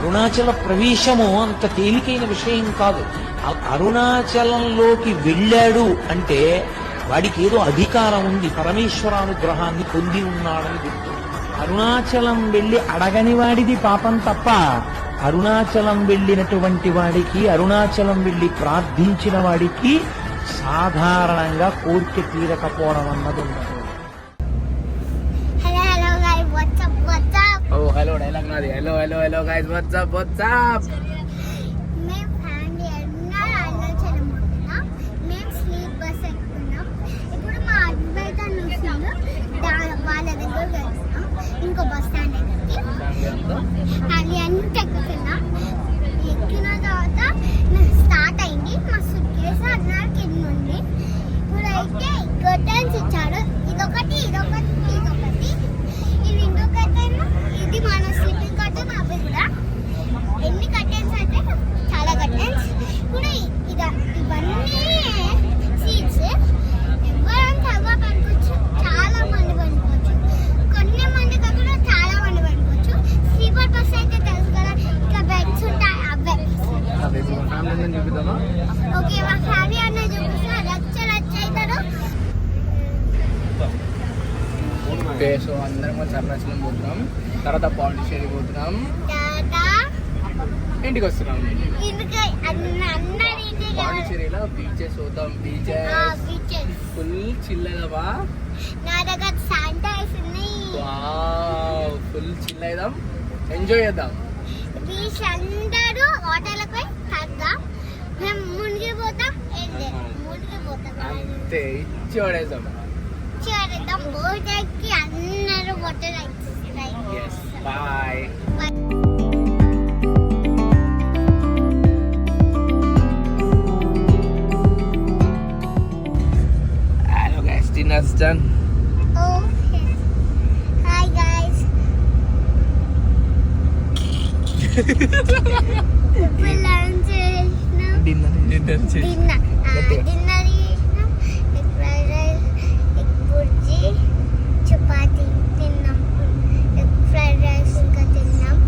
అరుణాచల ప్రవేశము అంత తేలికైన విషయం కాదు. అరుణాచలంలోకి వెళ్ళాడు అంటే వాడికి ఏదో అధికారం ఉంది పరమేశ్వరానుగ్రహాన్ని పొంది ఉన్నాడని గుర్తు. అరుణాచలం వెళ్ళి అడగని వాడిది పాపం తప్ప అరుణాచలం వెళ్ళినటువంటి వాడికి అరుణాచలం వెళ్ళి ప్రార్థించిన వాడికి సాధారణంగా కోరిక తీరకపోవడం అన్నది ఉండదు hello hello guy what's up what's up ఓ ఉన్నది hello hello hello guys what's up what's up మేము ఫ్యామిలీ మేము స్లీప్ ఎక్కుతున్నాం మా ఇంకో బస్ స్టాండ్ దగ్గరికి అది అంత ఎక్కుతున్నాం ఎక్కిన తర్వాత స్టార్ట్ అయింది మస్తు సుట్ కేసు అన్నారు కింద ఉంది ఇప్పుడైతే కర్టన్స్ ఇచ్చాడు ఇదొకటి ఇదొకటి ఇదొకటి ఈ విండో కర్టన్ ఇది మన స్లీపింగ్ కర్టన్ అవి కూడా ఎన్ని కర్టెన్స్ అంటే చాలా కర్టెన్స్ ఇప్పుడు ఇద ఇవన్నీ సీట్స్ ఎవరంత అవ్వ పనుకోవచ్చు చాలా మంది పనుకోవచ్చు కొన్ని మంది కాకుండా చాలా మంది పనుకోవచ్చు స్లీపర్ బస్ అయితే తెలుసు కదా ఇట్లా బెడ్స్ ఉంటాయి అవే ఫ్యామిలీ చూపిద్దామా? ఓకే మా ఫ్యామిలీ అన్న చూపిస్తే రచ్చ రచ్చ అవుతారు. ఓకే సో అందరం అరుణాచలం పోతున్నాం. తర్వాత పాండిచేరి పోతున్నాం. ఇంటికి వస్తున్నాం. పాండిచేరిలో బీచెస్ పోతాం బీచెస్. ఫుల్ చిల్లదవా నా దగ్గర శానిటైజ్ ఉన్నాయి వావ్ ఫుల్ చిల్ అయిదాం ఎంజాయ్ చేద్దాం. బీచ్ అందరూ వాటర్లకు పోయి తాగుతాం మేము మునిగిపోతాం ఏంటి మునిగిపోతాం అంతే ఇచ్చి పడేద్దాం చేరేద్దాం బోటకి అందరూ water yes bye hello guys dinner's done hi guys ఇప్పుడు లంచ్ చేసినాం డిన్నర్ డిన్నర్ డిన్నర్ డిన్నర్ చేసినాం egg fried rice egg bhurji chapati తిన్నాం ఎగ్ ఫ్రైడ్ రైస్ ఇంకా తిన్నాం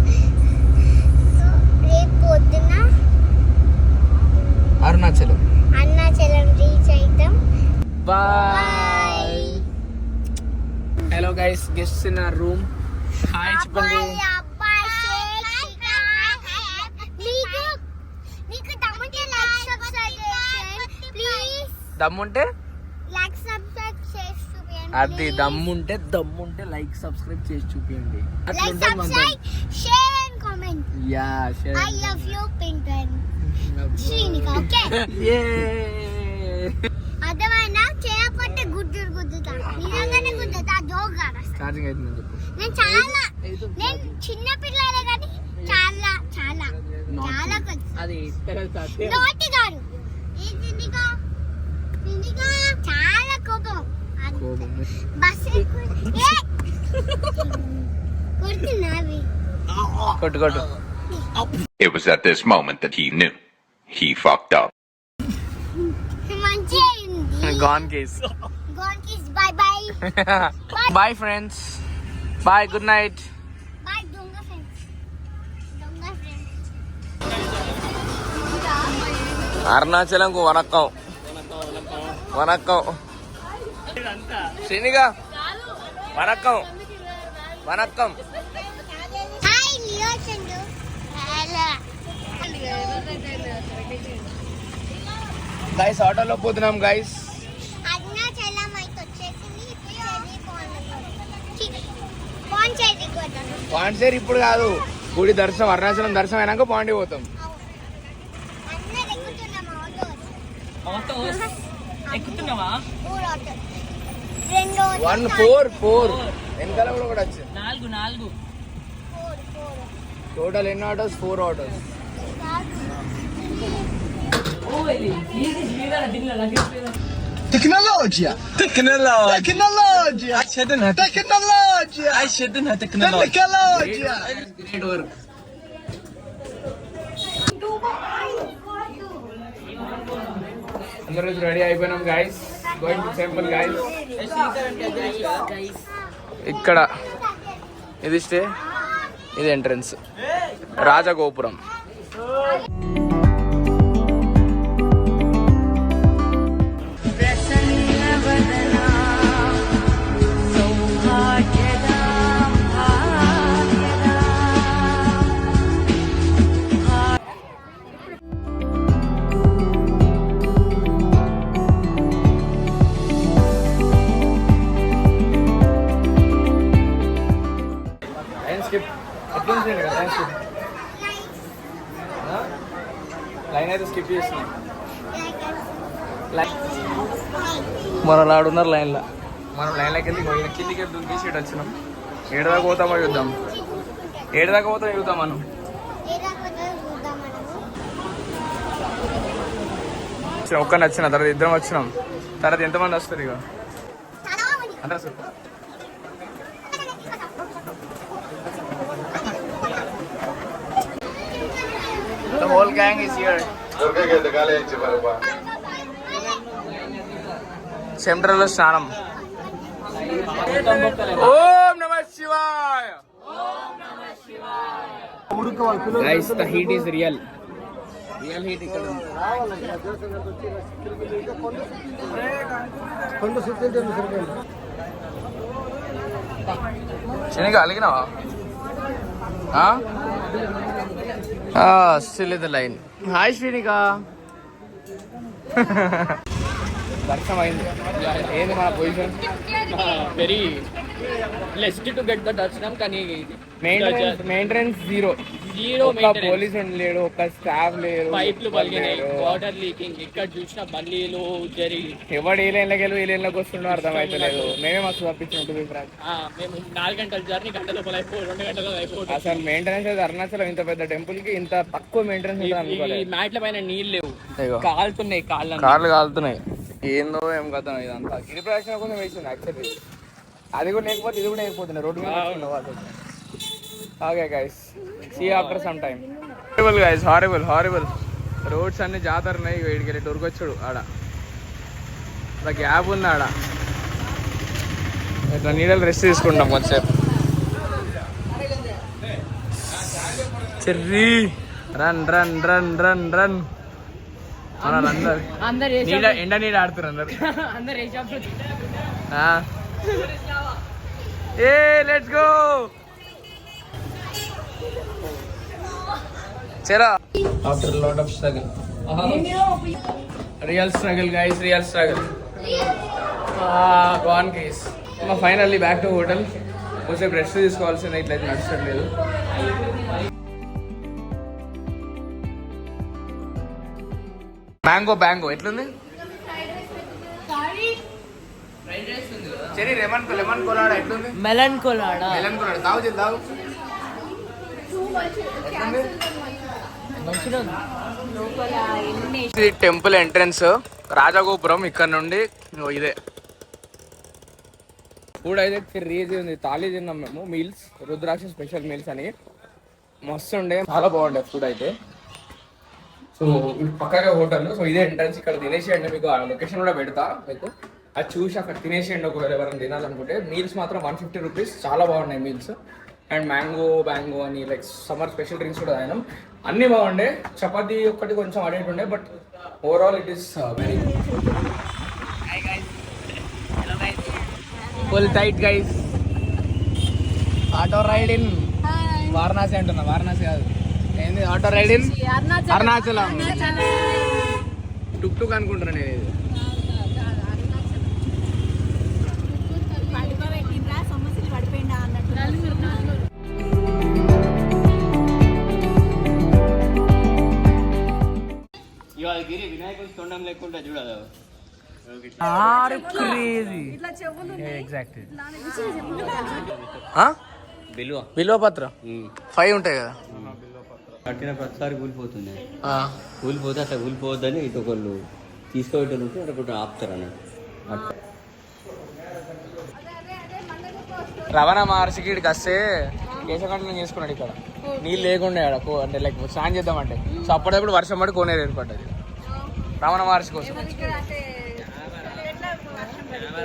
సో రేపు పొద్దున అరుణాచలం. అరుణాచలం రీచ్ అవుతాం bye hello guys guest in our room hi చెప్పండి అబ్బాయి, అబ్బాయి, శేషిక. నీకు నీకు తమ్ముంటే లైక్ సబ్స్క్రైబ్ చేయండి ప్లీజ్ దమ్ముంటే? అది దమ్ముంటే దమ్ముంటే లైక్ సబ్స్క్రైబ్ చేసి చూపించండి share yeah I love you పింటన్ Srinika okay అర్థమైనా చేయకపోతే గుడ్డు గుద్దుతా. నిజంగానే గుద్దుతా జోక్ కాదు. ఛార్జింగ్ అవుతుందని చెప్పు. నేను చాలా నేను చిన్న పిల్లలే కానీ చాలా చాలా చాలా అది నోటి గారు చాలా కోపం. కొట్టు కొట్టు. It was at this moment that he knew. He fucked up. అయింది. Gone case gone kiss bye bye bye friends bye good night bye దొంగ ఫ్రెండ్స్ దొంగ ఫ్రెండ్స్ అరుణాచలంకు వనక్కం వనక్కం శ్రీనిగా వనక్కం వనక్కం గైస్ ఆటోలో పోతున్నాం గైస్ పాండిచేరి ఇప్పుడు కాదు. గుడి దర్శనం అరుణాచలం దర్శనం అయినాక పాండి పోతాం. ఎక్కుతున్నావా ఊరు ఆటో రెండు వన్ ఫోర్ ఫోర్ వెనకాల కూడా కూడా వచ్చింది నాలుగు నాలుగు ఫోర్ ఫోర్ టోటల్ ఎన్ని autos four autos Tecnologia! Tecnologia! Tecnologia! Tecnologia! షెడ్డున టెక్నాలజీ Tecnologia! గ్రేట్ వర్క్ అందరూ రెడీ అయిపోయినాం గైస్ గోయింగ్ టెంపుల్ గైస్ ఇక్కడ. ఇది స్టే ఇది ఎంట్రన్స్ రాజగోపురం. ఇటు వచ్చినాం. ఏడు దాకా పోతామో చూద్దాం. ఏడు దాకా పోతామో చూద్దాం మనం? ఒక్కరిని వచ్చిన తర్వాత ఇద్దరం వచ్చినాం. తర్వాత ఎంతమంది వస్తారు ఇక అందరూ The whole gang is here. Central స్నానం. Om Namah Shivaya. Guys the heat is real real heat ఇక్కడ శనిగా అలిగినావా? స్టిల్ ఇది లైన్ హాయ్ శ్రీనిక దర్శనం అయింది ఏంది మన position? Very least to get the darshanam కానీ maintenance maintenance zero. Zero police లేడు ఒక్క స్టాఫ్ లేరు పైప్లు పలిగినాయి. వాటర్ లీకింగ్ ఇక్కడ చూసిన బల్లీలు జరిగి ఎవడు ఏ లైన్లోకి వెళ్ళి ఏ లైన్లోకి వస్తుండో అర్థమైతలేదు. మేమే మస్తు తప్పించిన టు బి ఫ్రాంక్ ఆ, మేము నాలుగు గంటల జర్నీ గంట లోపల అయిపో రెండు గంటల అయిపోతుంది అసలు మెయింటెనెన్స్ అయితే అరుణాచలం ఇంత పెద్ద టెంపుల్కి ఇంత తక్కువ మెయింటెనెన్స్ మ్యాట్ల పైన నీళ్ళు లేవు. కాలుతున్నాయి కాళ్ళు కార్లు కాలుతున్నాయి. ఏందో ఏం కదా ఇదంతా. గిరి ప్రదక్షిణ కోసం వేసింది యాక్చువల్లీ అది కూడా లేకపోతే ఇది కూడా లేకపోతుంది రోడ్డు మీద వేసుకున్న వాళ్ళు. Okay guys see after some time horrible guys horrible horrible roads అన్ని జాతర ఉన్నాయి వేడికి వెళ్ళి వచ్చాడు ఆడ. అలా గ్యాప్ ఉంది ఆడ. ఇట్లా నీడలు రెస్ట్ తీసుకుంటాం కొంచెంసేపు Cherry! Run run run run run మన అందరు అందరు నీడ ఎండ నీడ ఆడుతారు అందరు. అందరు ఆ. ఏ లెట్స్ గో చలో after lot of struggle real struggle guys real struggle gone case మా ఫైనల్లీ బ్యాక్ టు హోటల్ కొంచెం రెస్ట్ తీసుకోవాల్సింది ఇట్లయితే నచ్చట్లేదు మ్యాంగో బ్యాంగో ఎట్లుంది? చెరీ లెమన్ లెమన్ కోలాడ ఎట్లుంది? మెలన్ కొలాడా లెమన్ కోలాడ తాగు చెల్లి తాగు. ఎట్లుంది? ఇది టెంపుల్ ఎంట్రన్స్. రాజగోపురం ఇక్కడ నుండి ఇదే. ఫుడ్ అయితే క్రేజీ ఉంది. తాళీ తిన్నాం మేము. మీల్స్ రుద్రాక్ష స్పెషల్ మీల్స్ అని. మస్తు ఉండే. చాలా బాగుండే ఫుడ్ అయితే. సో పక్కగా హోటల్ సో ఇదే ఎంట్రన్స్ ఇక్కడ తినేసేయండి మీకు ఆ లొకేషన్ కూడా పెడతా. మీకు అది చూసి అక్కడ తినేసేయండి ఒకవేళ ఎవరైనా తినాలనుకుంటే మీల్స్ మాత్రం వన్ ఫిఫ్టీ రూపీస్ చాలా బాగున్నాయి మీల్స్ అండ్ మ్యాంగో బ్యాంగో అని లైక్ సమ్మర్ స్పెషల్ డ్రింక్స్ కూడా తాగినాం. అన్నీ బాగుండే. చపాతీ ఒక్కటి కొంచెం అడేటుండే but overall it is very full tight guys auto ride in Varanasi అంటున్నా. వారణాసి కాదు. ఏంది? Auto ride in? Arunachalam. Tuk tuk అనుకుంటున్నా నేను ఇది. పడిపోబెట్టిండ్రా సమస్యలు పడిపోయిందా అన్నట్టు ఇవాళ గిరి వినాయకుడి తొండం లేకుండా చూడదు. Are crazy. ఎగ్జాక్ట్ విలువ. విలువ పత్ర? ఫైవ్ ఉంటాయి కదా. కట్టిన ప్రతిసారి కూలిపోతుంది ఆ. కూలిపోతే అట్లా కూలిపోవద్దని ఇటు ఒకళ్ళు తీసుకోవటం ఉంటే ఒకటి ఆపుతారు అన్నట్టు. అట్లా రవాణా మహర్షికి ఇక్కడికి వస్తే కేశఖండనం చేసుకున్నాడు ఇక్కడ. నీళ్ళు లేకుండే అంటే లైక్ స్నానం చేద్దామంటే. సో అప్పుడప్పుడు వర్షం పడి కోనేరు ఏర్పడ్డది. రమణ మహర్షి కోసం.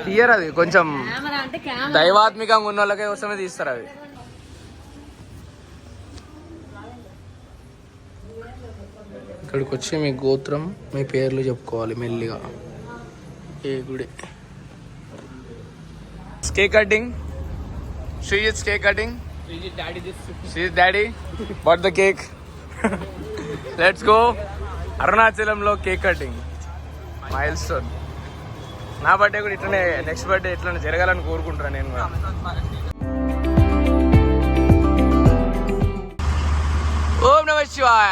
తీయరు అది కొంచెం అంటే దైవాత్మికంగా ఉన్న వాళ్ళకే కోసమే తీస్తారు అవి ఇక్కడికి వచ్చి మీ గోత్రం మీ పేర్లు చెప్పుకోవాలి మెల్లిగా. ఏ గుడి? Cake cutting Srijith cake cutting Srijith daddy but the cake let's go అరుణాచలంలో కేక్ కటింగ్ మైల్ స్టోన్ నా బర్త్డే కూడా ఇట్లనే నెక్స్ట్ బర్త్డే ఇట్లనే జరగాలని కోరుకుంటున్నాను నేను ఓం నమ శివాయ.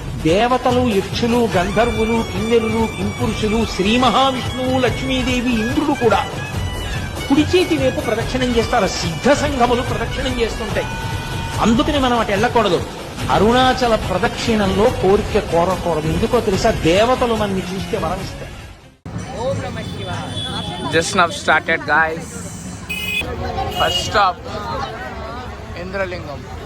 దేవతలు యక్షులు గంధర్వులు కిన్నెరులు కింపురుషులు శ్రీ మహావిష్ణువు లక్ష్మీదేవి ఇంద్రుడు కూడా కుడి చేతి వైపు ప్రదక్షిణం చేస్తారు. సిద్ధ సంఘములు ప్రదక్షిణం చేస్తుంటాయి. అందుకని మనం అటు వెళ్ళకూడదు. అరుణాచల ప్రదక్షిణంలో కోరిక కోరకూడదు. ఎందుకో తెలుసా? దేవతలు మనని చూస్తే వరమిస్తారు. Just now started guys first stop Indralingam.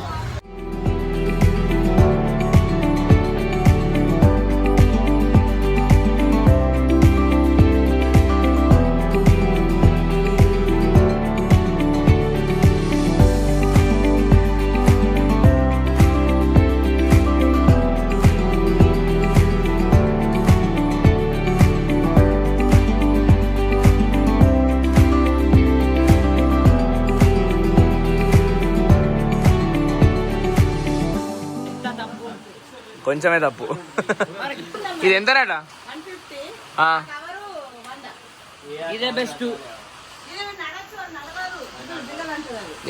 కొంచెమే తప్పు. ఇది ఎంతనట ఇదే బెస్ట్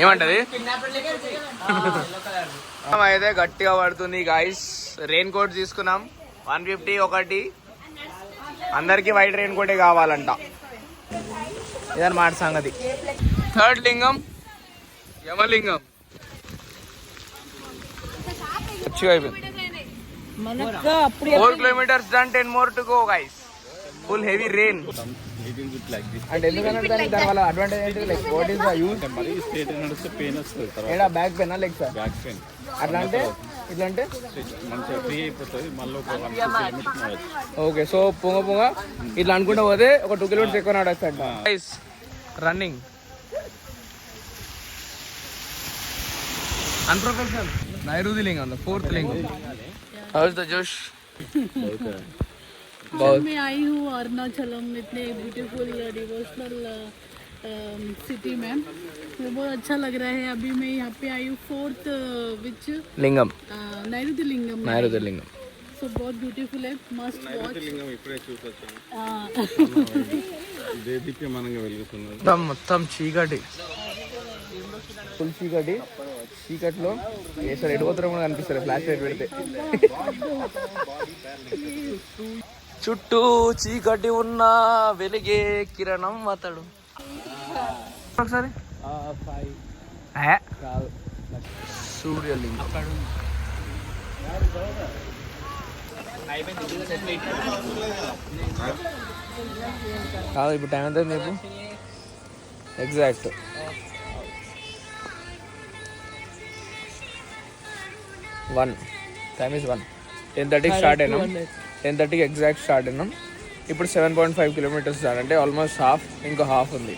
ఏమంటది? అయితే గట్టిగా పడుతుంది గాయస్ రెయిన్ కోట్ తీసుకున్నాం. వన్ ఫిఫ్టీ ఒకటి. అందరికి వైట్ రెయిన్ కోటే కావాలంట. ఇదన్నమాట సంగతి. థర్డ్ లింగం. యమలింగం. మంచిగా అయిపోయింది. Four kilometres done ten more to go guys full heavy rain అంటే ఎందుకంటే దానికి దాని వల్ల అడ్వాంటేజ్ ఏంటి? Like what is the use మరీ స్ట్రేట్ నడిస్తే పెయిన్ వస్తుంది ఏడా back pain leg sir back pain అట్లా అంటే? ఇట్లా అంటే? మంచిగా ఫ్రీ అయిపోతుంది మళ్ళీ ఒక వన్ కిలోమీటర్ నడవచ్చు ఓకే సో పొంగ పొంగ. ఇట్లా అనుకుంటా పోతే ఒక టూ కిలోమీటర్స్ ఎక్కువ నడుస్తాడు guys running unprofessional Nairuthi lingam fourth lingam house the జోష్ बहुत मैं आई हूँ अरुणाचलम इतने ब्यूटीफुल डिवोशनल सिटी में मुझे बहुत अच्छा लग रहा है अभी मैं यहाँ पे आई हूँ फोर्थ विच లింగం नैरुति लिंगम నైరుతి లింగం सो बहुत ब्यूटीफुल है मस्ट वॉच లింగం ఇప్పుడే చూసొచ్చాను దేదీప్యమానంగా వెలుగుతున్నది మొత్తం మొత్తం చీకటి ఫుల్ చీకటి చీకట్లో సార్ ఎటు పోతారో కూడా కనిపిస్తారు ఫ్లాష్ లైట్ పెడితే. చుట్టూ చీకటి ఉన్న వెలిగే కిరణం అతడు. ఒకసారి? సూర్యలింగం. కాదు ఇప్పుడు టైం ఎంత మీకు exact one. Time is one ten థర్టీకి స్టార్ట్ అయినాం టెన్ థర్టీకి ఎగ్జాక్ట్ స్టార్ట్ అయినాం ఇప్పుడు సెవెన్ పాయింట్ ఫైవ్ కిలోమీటర్స్ అంటే ఆల్మోస్ట్ హాఫ్ ఇంకో హాఫ్ ఉంది.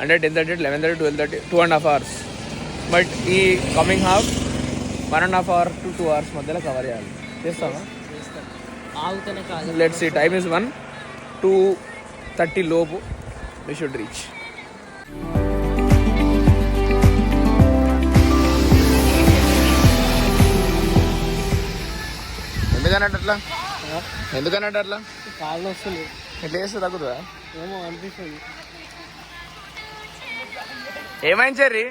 అంటే ten thirty eleven thirty twelve thirty two and half hours but ఈ coming half one and half hour to two hours మధ్యలో కవర్ చేయాలి. కాదు. Let's see time is one two thirty లోపు we should reach ఎందుకన్నట్టు అట్లా ఎందుకన్నట్టు అట్లా కాళ్ళు వస్తుంది ఎట్లా చేస్తే తగ్గుతుందా? ఏమో అనిపిస్తుంది. ఏమైంది Cherry?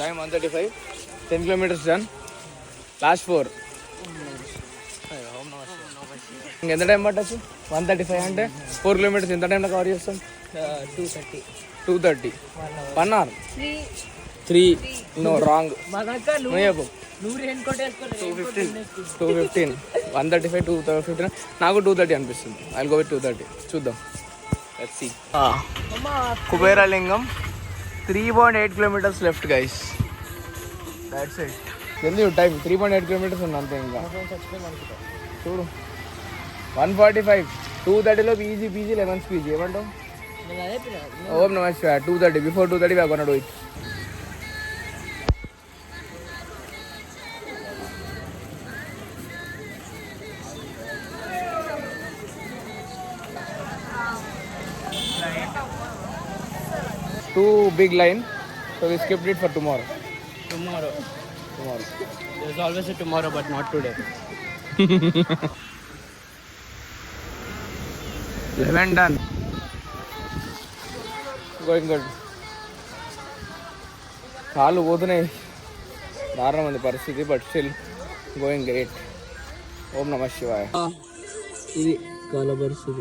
Time one thirty five ten kilometres done last four ఇంకెంత టైం పట్టచ్చు? వన్ థర్టీ ఫైవ్ అంటే ఫోర్ కిలోమీటర్స్ ఎంత టైంలో కవర్ చేస్తాం? Two thirty two thirty one hour three. No wrong. నువ్వు two fifteen two fifteen one thirty five two fifteen నాకు two thirty అనిపిస్తుంది. I go with two thirty చూద్దాం. Kubera lingam three point eight kilometres left guys that's it జల్దీ time. Three point eight kilometres ఉంది అంతే ఇంకా. చూడు. One forty five two థర్టీలో PG PG elevens PG ఏమంటావు? Om Namah Shivaya. 2:30. Before 2:30, we are gonna do it. Two big line, so we skipped it for tomorrow. Tomorrow. Tomorrow. There's always a tomorrow, but not today. 11 done. Going good. కాళ్ళు పోతున్నాయి దారుణం ఉంది పరిస్థితి but still going great Om Namah Shivaya. ఇది కాల పరిస్థితి.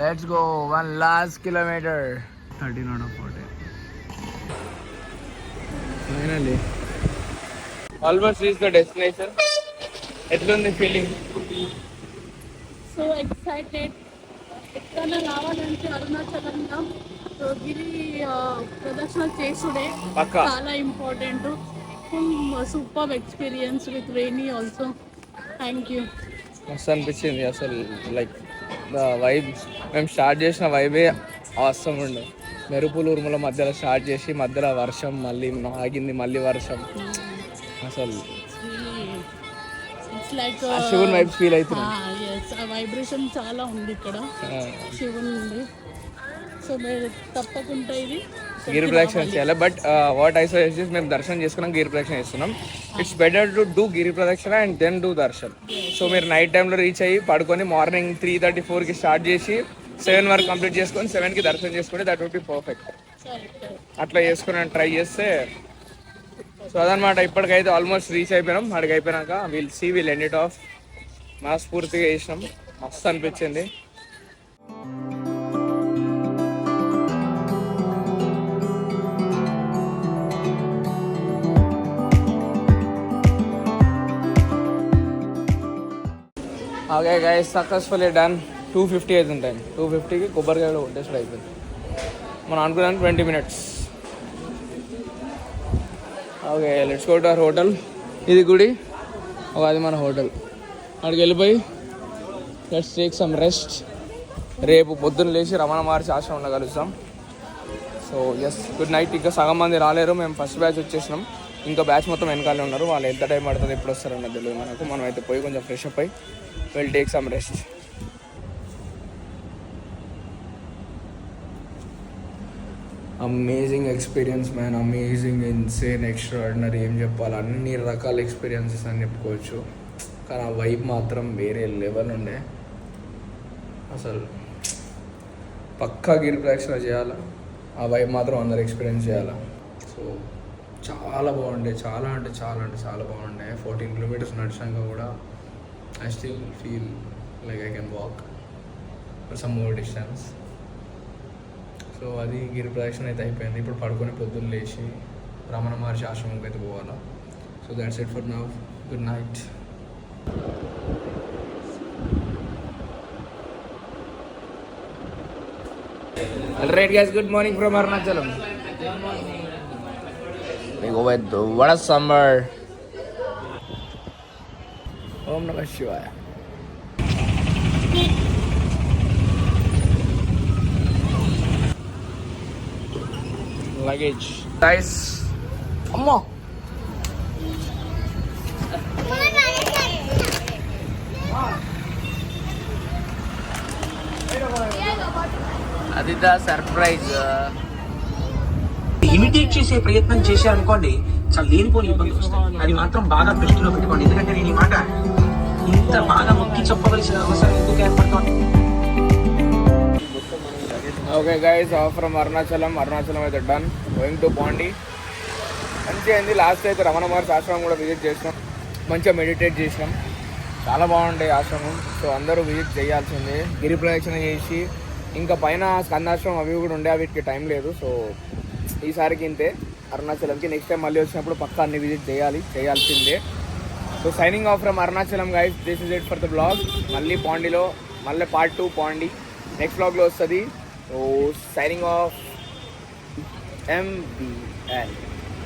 Let's go one last kilometre thirteen out of forty finally almost reach the destination ఎట్లుంది feeling so excited రావాలంటే గిరి చేసుడే. చాలా important. Super experience with rainy also thank you మస్తు అనిపించింది అసలు లైక్ ద వైబ్ మేము స్టార్ట్ చేసిన వైబే అవసరం ఉండే. మెరుపులు ఉరుముల మధ్యలో స్టార్ట్ చేసి మధ్యలో వర్షం మళ్ళీ ఆగింది మళ్ళీ వర్షం. అసలు ఇట్స్ లైక్ ఆ శివుని వైబ్స్ ఫీల్ అవుతున్నాం ఎస్ ఆ వైబ్రేషన్ చాలా ఉంది ఇక్కడ. శివుని ఉంది. సో మీరు తప్పకుండా ఇది గిరి ప్రదక్షిణ చేయాలి. బట్ వాట్ ఐ సజెస్ట్ మేము దర్శనం చేసుకున్నాం గిరి ప్రదక్షిణ చేస్తున్నాం. It's better to do giri pradakshina and then do darshan. So మీరు నైట్ టైంలో రీచ్ అయ్యి పడుకొని మార్నింగ్ త్రీ థర్టీ ఫోర్కి స్టార్ట్ చేసి సెవెన్ వరకు కంప్లీట్ చేసుకొని సెవెన్కి దర్శనం చేసుకుంటే దట్ వుడ్ బి పర్ఫెక్ట్ అట్లా చేసుకుని ట్రై చేస్తే సో అదనమాట ఇప్పటికైతే ఆల్మోస్ట్ రీచ్ అయిపోయినాం. అక్కడికి అయిపోయినాక we'll see we'll end it off మనస్ఫూర్తిగా చేసినాం. మస్తు అనిపించింది. Okay guys successfully done two fifty అవుతుంటాయి టైం టూ ఫిఫ్టీకి కొబ్బరికాయ కొట్టేసాడు అయిపోయింది. మనం అనుకున్నాను twenty minutes okay let's go to our hotel ఇది గుడి. ఒక అది మన హోటల్ అక్కడికి వెళ్ళిపోయి లెట్స్ టేక్ సమ్ రెస్ట్ రేపు పొద్దున్న లేచి రమణ మహర్షి ఆశ్రమంలో కలుస్తాం సో ఎస్ గుడ్ నైట్ ఇంకా సగం మంది రాలేరు. మేము ఫస్ట్ బ్యాచ్ వచ్చేసినాం. ఇంకా బ్యాచ్ మొత్తం వెనకాలే ఉన్నారు. వాళ్ళు ఎంత టైం పడుతుంది ఎప్పుడు వస్తారన్నది తెలియదు మనకు. మనం అయితే పోయి కొంచెం ఫ్రెష్ అప్ అయి will take some rest amazing experience man amazing insane extraordinary ఏం చెప్పాలి? అన్ని రకాల ఎక్స్పీరియన్సెస్ అని చెప్పుకోవచ్చు. కానీ ఆ వైబ్ మాత్రం వేరే లెవెల్ ఉండే. అసలు పక్కా గిరి ప్రదక్షిణ చేయాలా? ఆ వైబ్ మాత్రం అందరు ఎక్స్పీరియన్స్ చేయాలా? సో చాలా బాగుండే చాలా అంటే చాలా అంటే చాలా బాగుండే. ఫోర్టీన్ కిలోమీటర్స్ నడిచాక కూడా I still feel like I can walk for some more distance so అది గిరి ప్రదక్షిణ అయితే అయిపోయింది. ఇప్పుడు పడుకొని పొద్దున్న లేచి రమణ మహర్షి ఆశ్రమంకి అయితే పోవాలా. So that's it for now good night Alright guys, good morning from Arnachalam. We go with the, what a summer. Om Namah Shivaya. Luggage. Guys. Come on. The surprise. Imitate చేసే ప్రయత్నం చేశారనుకోండి చాలా లేనిపోని ఇబ్బందులు వస్తాయి. అది మాత్రం బాగా దృష్టిలో పెట్టుకోండి. ఎందుకంటే నేను ఈ మాట ఇంత బాగా నొక్కి చెప్పవలసిన అవసరం ఎందుకు ఏర్పడుతోంది? Okay guys off from Arunachalam Arunachalam అయితే డన్ గోయింగ్ టు పాండి మంచిగా అయింది. లాస్ట్ అయితే రమణ మహర్షి ఆశ్రమం కూడా విజిట్ చేసినాం. మంచిగా మెడిటేట్ చేసినాం. చాలా బాగుండే ఆశ్రమం. సో అందరూ విజిట్ చేయాల్సిందే. గిరి ప్రదక్షిణ చేసి ఇంకా పైన స్కందాశ్రమం అవి కూడా ఉండే వీటికి టైం లేదు. సో ఈసారికి ఇంతే అరుణాచలంకి. నెక్స్ట్ టైం మళ్ళీ వచ్చినప్పుడు పక్కా అన్ని విజిట్ చేయాలి చేయాల్సిందే. So signing off from Arunachalam guys this is it for the blog మళ్ళీ పాండిలో మళ్ళీ పార్ట్ టూ పాండి. నెక్స్ట్ బ్లాగ్లో వస్తుంది. So signing of ఎంబిఎల్